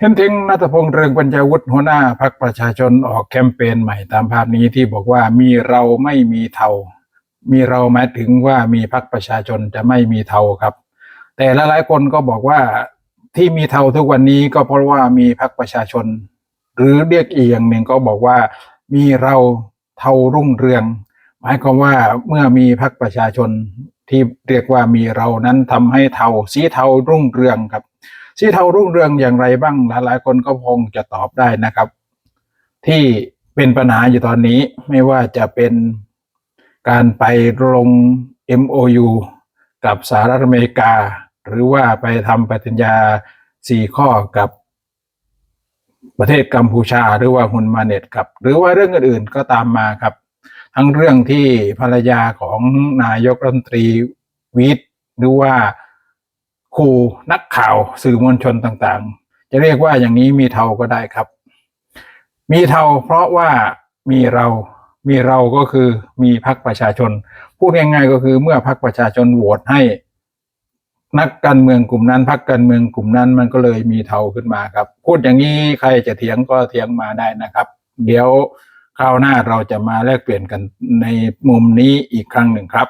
เห็นถึงนัทพงษ์เรืองปัญญาวุฒิหัวหน้าพักประชาชนออกแคมเปญใหม่ตามภาพนี้ที่บอกว่ามีเราไม่มีเทา มีเราหมายถึงว่ามีพักประชาชนจะไม่มีเทาครับ แต่หลายๆคนก็บอกว่าที่มีเทาทุกวันนี้ก็เพราะว่ามีพักประชาชน หรือเรียกอีกอย่างหนึ่งก็บอกว่ามีเราเทารุ่งเรือง หมายความว่าเมื่อมีพักประชาชนที่เรียกว่ามีเรานั้นทำให้เทาสีเทารุ่งเรืองครับ สีเท่ารุ่งเรืองอย่างไรบ้างหลายๆ คนก็คงจะตอบได้นะครับ ที่เป็นปัญหาอยู่ตอนนี้ไม่ว่าจะเป็นการไปลง MOU กับสหรัฐอเมริกา หรือว่าไปทำปฏิญญาสี่ข้อกับประเทศกัมพูชาหรือว่าฮุนมาเน็ตครับ หรือว่าเรื่องอื่นๆก็ตามมาครับ ทั้งเรื่องที่ภรรยาของนายกรัฐมนตรีวิทย์หรือว่า ครูนักข่าวสื่อมวลชนต่างๆ จะเรียกว่าอย่างนี้มีเทาก็ได้ครับ มีเทาเพราะว่ามีเรา มีเราก็คือมีพรรคประชาชน พูดง่ายๆก็คือเมื่อพรรคประชาชนโหวตให้ นักการเมืองกลุ่มนั้นพรรคการเมืองกลุ่มนั้นมันก็เลยมีเทาขึ้นมาครับ พูดอย่างนี้ใครจะเถียงก็เถียงมาได้นะครับ เดี๋ยวคราวหน้าเราจะมาแลกเปลี่ยนกันในมุมนี้อีกครั้งหนึ่งครับ